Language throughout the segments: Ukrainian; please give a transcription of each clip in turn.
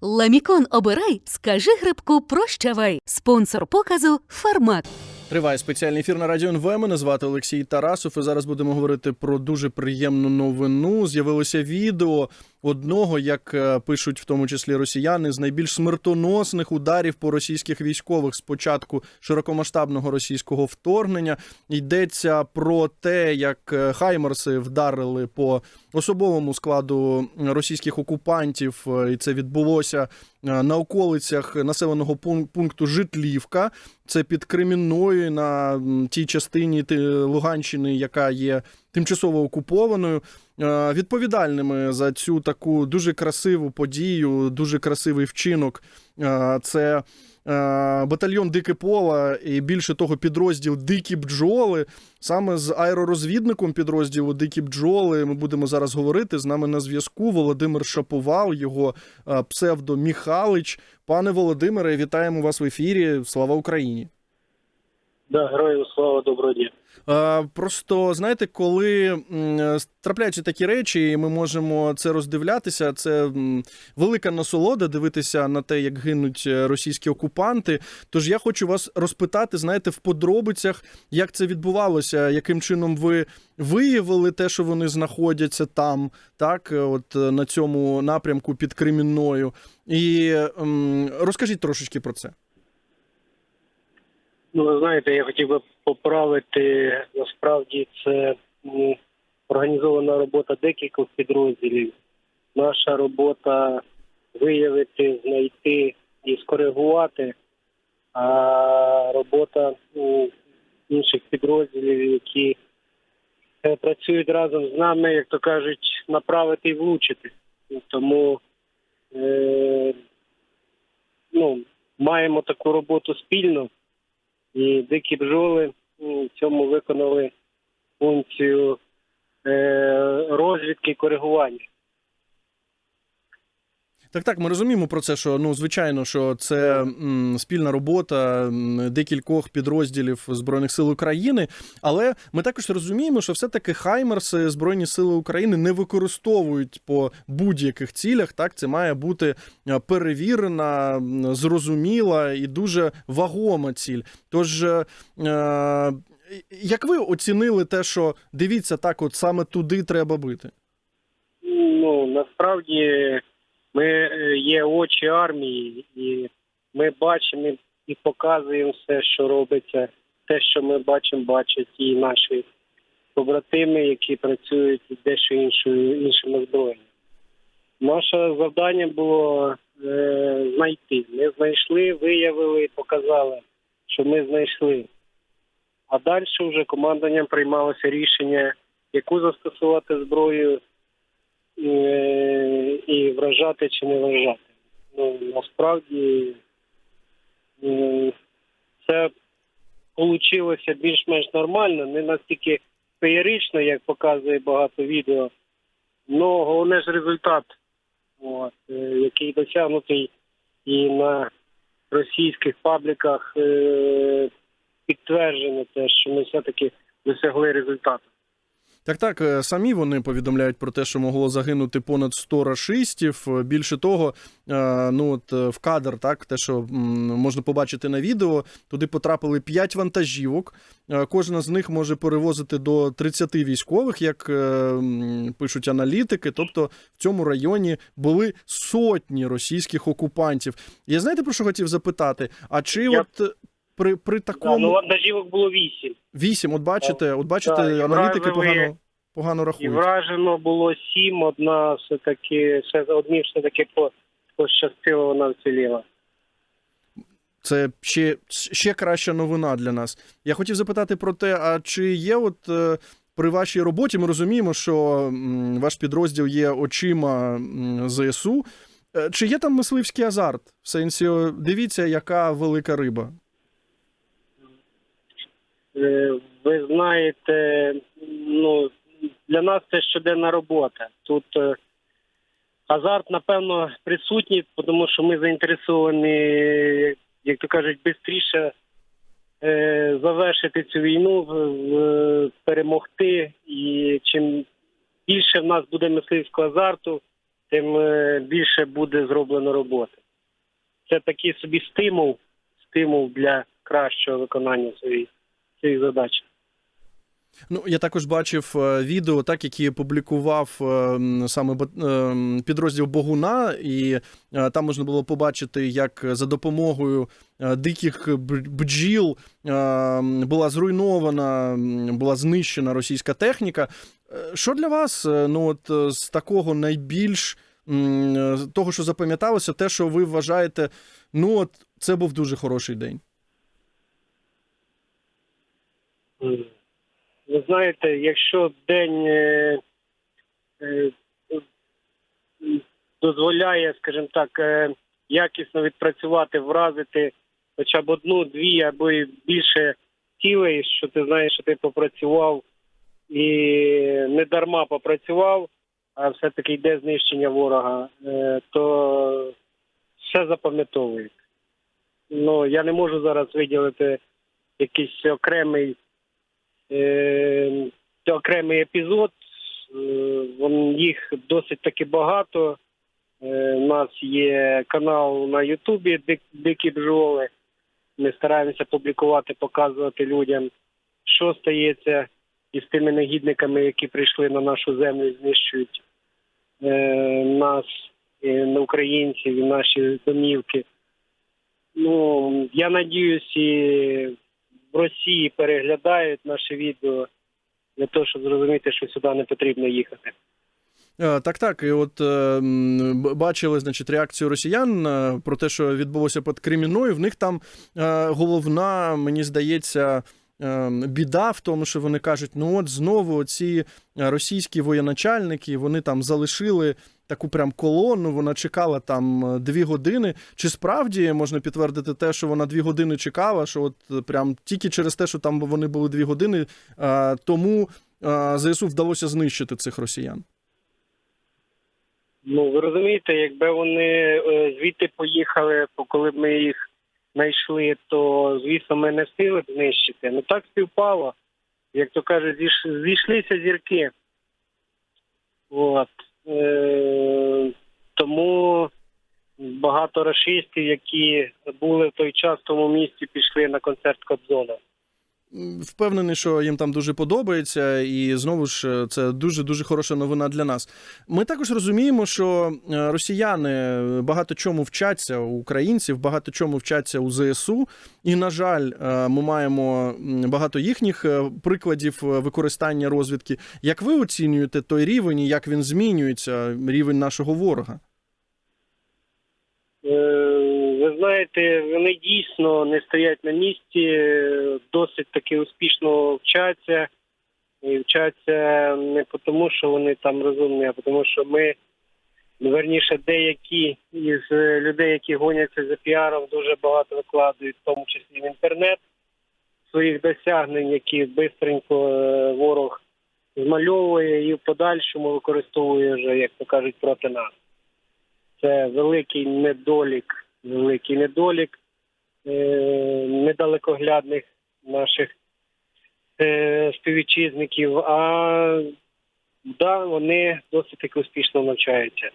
Ламікон обирай, скажи грибку прощавай. Спонсор показу Фармат. Триває спеціальний ефір на радіо НВ. Мене звати Олексій Тарасов. І зараз будемо говорити про дуже приємну новину. З'явилося відео одного, як е, пишуть в тому числі росіяни, з найбільш смертоносних ударів по російських військових з початку широкомасштабного російського вторгнення. Йдеться про те, як е, хаймерси вдарили по особовому складу російських окупантів, е, і це відбулося на околицях населеного пун- пункту Житлівка. Це під Кремінною на тій частині ти- Луганщини, яка є тимчасово окупованою. Е, Відповідальними за цю таку дуже красиву подію, дуже красивий вчинок. е, Це е, батальйон Дике Пола і більше того, підрозділ Дикі бджоли. Саме з аеророзвідником підрозділу Дикі бджоли ми будемо зараз говорити. З нами на зв'язку Володимир Шаповал, його псевдо Міхалич. Пане Володимире, вітаємо вас в ефірі. Слава Україні! Да, героям слава доброго дня. Е, Просто знаєте, коли трапляються такі речі, і ми можемо це роздивлятися. Це велика насолода дивитися на те, як гинуть е, російські окупанти. Тож я хочу вас розпитати, знаєте, в подробицях, як це відбувалося, яким чином ви виявили те, що вони знаходяться там, так, е, от е, на цьому напрямку під Кремінною. І розкажіть трошечки про це. Ну, ви знаєте, я хотів би поправити. Насправді це організована робота декількох підрозділів. Наша робота виявити, знайти і скоригувати, а робота м, інших підрозділів, які е, працюють разом з нами, як то кажуть, направити і влучити. Тому е, ну, маємо таку роботу спільно. І дикі бджоли в цьому виконали функцію е, розвідки і коригування. Так, так, ми розуміємо про це, що ну звичайно, що це м, спільна робота декількох підрозділів збройних сил України. Але ми також розуміємо, що все-таки Хаймерси Збройні Сили України не використовують по будь-яких цілях. Так, це має бути е, перевірена, зрозуміла і дуже вагома ціль. Тож. е, е, як ви оцінили те, що дивіться, так, от саме туди треба бити? Ну насправді ми е, є очі армії, і ми бачимо і показуємо все, що робиться. Те, що ми бачимо, бачать і наші побратими, які працюють дещо іншою іншими зброями. Наше завдання було е, знайти. Ми знайшли, виявили, показали, що ми знайшли. А далі вже командуванням приймалося рішення, яку застосувати зброю і вражати чи не вражати. Ну, насправді це вийшло більш-менш нормально, не настільки феєрично, як показує багато відео. Ну, головне ж результат, от, е, який досягнутий і на російських пабліках е, підтверджено те, що ми все-таки досягли результату. Так, так, е, самі вони повідомляють про те, що могло загинути понад 100 рашистів. Е, Більше того, е, ну от в кадр, так, те, що можна побачити на відео, туди потрапили 5 вантажівок. Кожна з них може перевозити до 30 військових, як пишуть аналітики. Тобто в цьому районі були сотні російських окупантів. Я знаєте про що хотів запитати? А чи Я- от при, при Да, ну, такому вантажівок було вісім. вісім, от бачите, от бачите, і аналітики погано, погано І вражено було сім, одна все-таки, все одні все-таки по, пощастило, вона вціліла. Це ще, ще краща новина для нас. Я хотів запитати про те, а чи є от е, при вашій роботі, ми розуміємо, що ваш підрозділ є очима ЗСУ. Е, Чи є там мисливський азарт? В сенсі, дивіться, яка велика риба. Е, Ви знаєте, ну, для нас це щоденна робота. Тут е, азарт, напевно, присутній, тому що ми заінтересовані, як то кажуть, швидше е, завершити цю війну, перемогти. І чим більше в нас буде мисливського азарту, тим більше буде зроблено роботи. Це такий собі стимул, стимул для кращого виконання своєї цієї задачі. Ну, я також бачив е, відео, так які публікував е, саме е, підрозділ Богуна, і там можна було побачити, як за допомогою диких бджіл була зруйнована, була знищена російська техніка. Що для вас, ну от з такого найбільш того, що запам'яталося, те, що ви вважаєте, ну от це був дуже хороший день. М. Ви знаєте, якщо день е, е, дозволяє, скажімо так, е, якісно відпрацювати, вразити хоча б одну, дві або й більше цілей, що ти знаєш, що ти попрацював і не дарма попрацював, а все-таки йде знищення ворога, то все запам'ятовується. Ну, я не можу зараз виділити якийсь окремий е, окремий епізод. Е, їх досить таки багато. Е, у нас є канал на Ютубі Дикі бджоли. Ми стараємося публікувати, показувати людям, що стається із тими негідниками, які прийшли на нашу землю і знищують е, нас, на українців і наші домівки. Ну, я надіюсь, і Росії переглядають наше відео для того, щоб зрозуміти, що сюди не потрібно їхати. Е, Так, так. І от е, бачили, значить, реакцію росіян е, про те, що відбулося під Кремінною. В них там головна, мені здається, біда в тому, що вони кажуть: ну от знову ці російські воєначальники, вони там залишили. Таку прям колону, вона чекала там е, дві години. Чи справді можна підтвердити те, що вона дві години чекала? Що от е, прям тільки через те, що там вони були дві години, е, тому ЗСУ вдалося знищити цих росіян? Ну ви розумієте, якби вони звідти поїхали, коли б ми їх знайшли, то звісно ми не встигли б знищити. Ну так співпало. Як то кажуть, зійшлися зірки. От. Е... Тому багато расистів, які були в той час в тому місці, пішли на концерт Кобзона. Впевнений, що їм там дуже подобається, і знову ж е, це дуже дуже хороша новина для нас. Ми також розуміємо, що е, росіяни багато чому вчаться у українців, багато чому вчаться у ЗСУ. І, на жаль, е, ми маємо багато їхніх прикладів використання розвідки. Як ви оцінюєте той рівень і як він змінюється, рівень нашого ворога? Знаєте, вони дійсно не стоять на місці, досить таки успішно вчаться. І вчаться не тому, що вони там розумні, а тому, що ми, верніше, деякі із людей, які гоняться за піаром, дуже багато викладають, в тому числі в інтернет, своїх досягнень, які бистренько е, ворог змальовує і в подальшому використовує вже, як то кажуть, проти нас це великий недолік, великий недолік е, недалекоглядних наших е, співвітчизників. А да, вони досить таки успішно навчаються.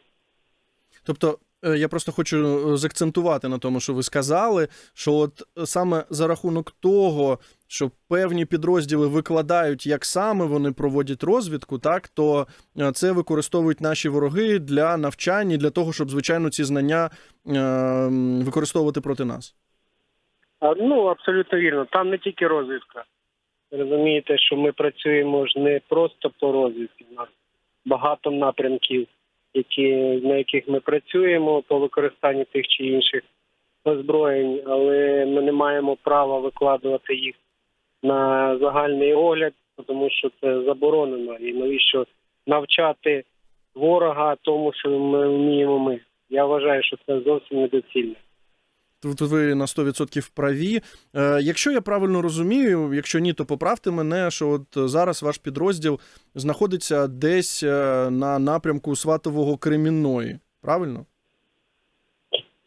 Тобто, е, я просто хочу заакцентувати на тому, що ви сказали, що от саме за рахунок того, що певні підрозділи викладають, як саме вони проводять розвідку, так то е, це використовують наші вороги для навчання, для того, щоб звичайно ці знання е, використовувати проти нас. Ну, абсолютно вірно. Там не тільки розвідка. Розумієте, що ми працюємо ж не просто по розвідці. У нас багато напрямків, які, на яких ми працюємо по використанню тих чи інших озброєнь, але ми не маємо права викладувати їх на загальний огляд, тому що це заборонено. І навіщо навчати ворога тому, що ми вміємо ми. Я вважаю, що це зовсім недоцільно. Тут ви на 100% праві. Е, якщо я правильно розумію, якщо ні, то поправте мене, що от зараз ваш підрозділ знаходиться десь е, на напрямку Сватового Кремінної. Правильно?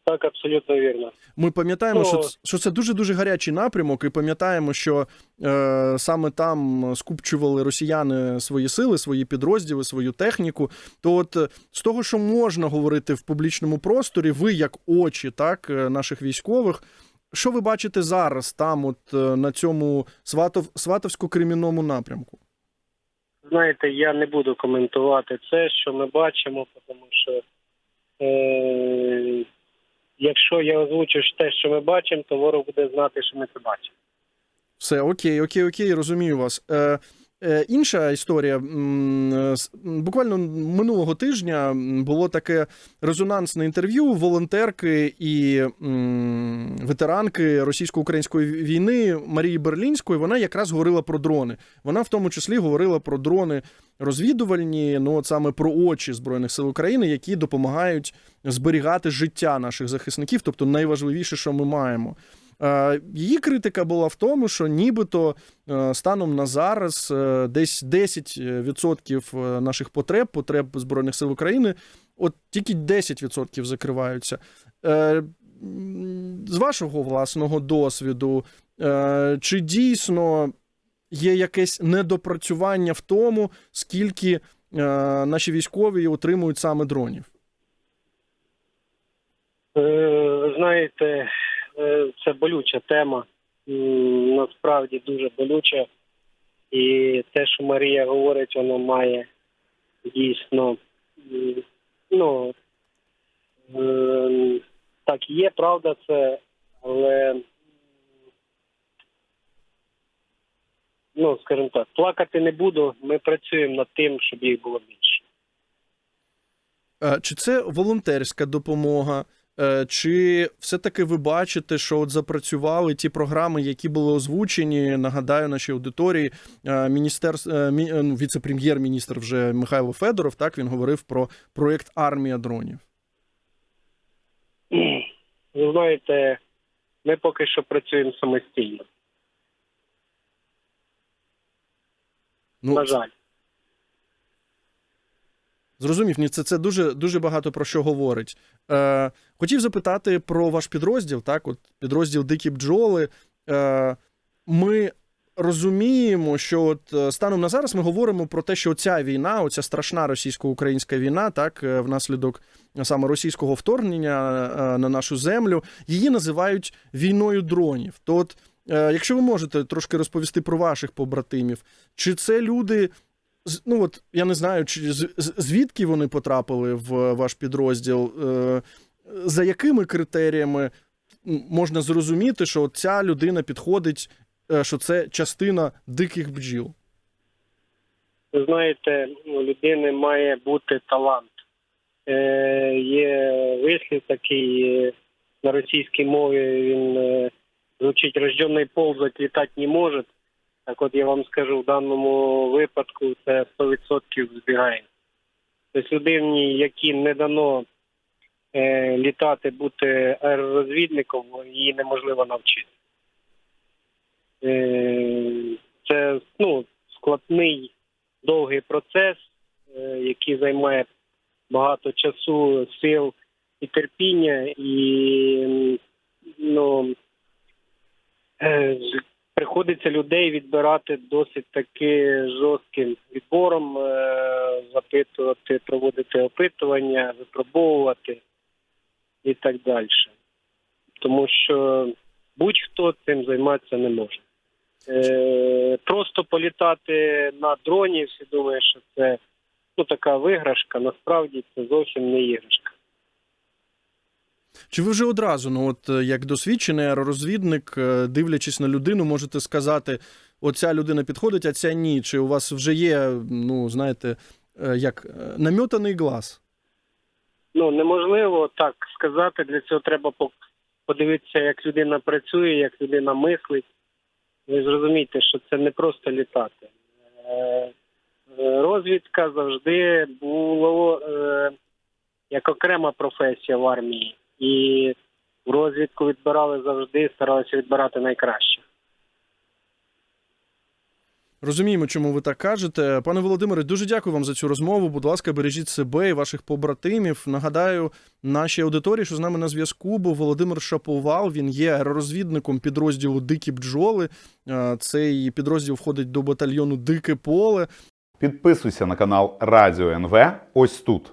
Так, абсолютно вірно. Ми пам'ятаємо, Ну, що, що це дуже дуже гарячий напрямок, і пам'ятаємо, що е, саме там скупчували росіяни свої сили, свої підрозділи, свою техніку. То, от е, з того, що можна говорити в публічному просторі, ви як очі, так е, наших військових. Що ви бачите зараз там, от е, на цьому сватов, сватовсько-кримінному напрямку? Знаєте, я не буду коментувати це, що ми бачимо, тому що е, якщо я озвучу те, що ми бачимо, то ворог буде знати, що ми це бачимо. Все, окей, окей, окей, розумію вас. Е, інша історія. Е, с- м, Буквально минулого тижня було таке резонансне інтерв'ю волонтерки і ветеранки російсько-української війни Марії Берлінської. Вона якраз говорила про дрони. Вона в тому числі говорила про дрони розвідувальні, ну от саме про очі Збройних сил України, які допомагають зберігати життя наших захисників, тобто найважливіше, що ми маємо. Е, Її критика була в тому, що нібито е, станом на зараз е, десь 10% наших потреб, потреб Збройних сил України, от тільки 10% закриваються. З вашого власного досвіду, чи дійсно є якесь недопрацювання в тому, скільки наші військові отримують саме дронів? Знаєте, це болюча тема. Насправді дуже болюча. І те, що Марія говорить, воно має дійсно ну е, так є, правда, це, але ну, скажімо так, плакати не буду. Ми працюємо над тим, щоб їх було більше. Е, Чи це волонтерська допомога? Е, Чи все-таки ви бачите, що от запрацювали ті програми, які були озвучені? Нагадаю, нашій аудиторії е, міністерс... е, мі- е, ну, віце-прем'єр-міністр вже Михайло Федоров. Так він говорив про проєкт Армія дронів. Ви знаєте, ми поки що працюємо самостійно. Ну На жаль. Зрозумів, ні, це, це дуже дуже багато про що говорить. Е, хотів запитати про ваш підрозділ. Так, от підрозділ Дикі бджоли. Е, ми розуміємо, що от е, станом на зараз ми говоримо про те, що ця війна, оця страшна російсько-українська війна, так е, внаслідок саме російського вторгнення е, на нашу землю, її називають війною дронів. То, от, якщо ви можете трошки розповісти про ваших побратимів, чи це люди. Ну от я не знаю, чи звідки вони потрапили в ваш підрозділ, е, за якими критеріями можна зрозуміти, що ця людина підходить, е, що це частина диких бджіл. Ви знаєте, у людини має бути талант. Е, є вислів такий е, на російській мові, він е, звучить рожденний ползать літати не може. Так от я вам скажу, в даному випадку це 100% збігаємо. Тобто людині, якій не дано е, літати, бути аеророзвідником, її неможливо навчити. Е, це ну, складний довгий процес, е, який займає багато часу, сил і терпіння, і ну, е, приходиться людей відбирати досить таки жорстким відбором, е, запитувати, проводити опитування, випробовувати і так далі. Тому що будь-хто цим займатися не може. Е, просто політати на дроні, всі думають, що це ну, така виграшка, насправді це зовсім не іграшка. Чи ви вже одразу, ну от е, як досвідчений аеророзвідник, е, дивлячись на людину, можете сказати, оця людина підходить, а ця ні? Чи у вас вже є, ну знаєте, е, як намьотаний глаз? Ну, неможливо так сказати, для цього треба подивитися, як людина працює, як людина мислить. Ви зрозумієте, що це не просто літати. Розвідка завжди було е, як окрема професія в армії. І в розвідку відбирали завжди, старалися відбирати найкраще. Розуміємо, чому ви так кажете. Пане Володимире, дуже дякую вам за цю розмову. Будь ласка, бережіть себе і ваших побратимів. Нагадаю, нашій аудиторії, що з нами на зв'язку був Володимир Шаповал. Він є аеророзвідником підрозділу Дикі бджоли. Цей підрозділ входить до батальйону Дике поле. Підписуйся на канал Радіо НВ ось тут.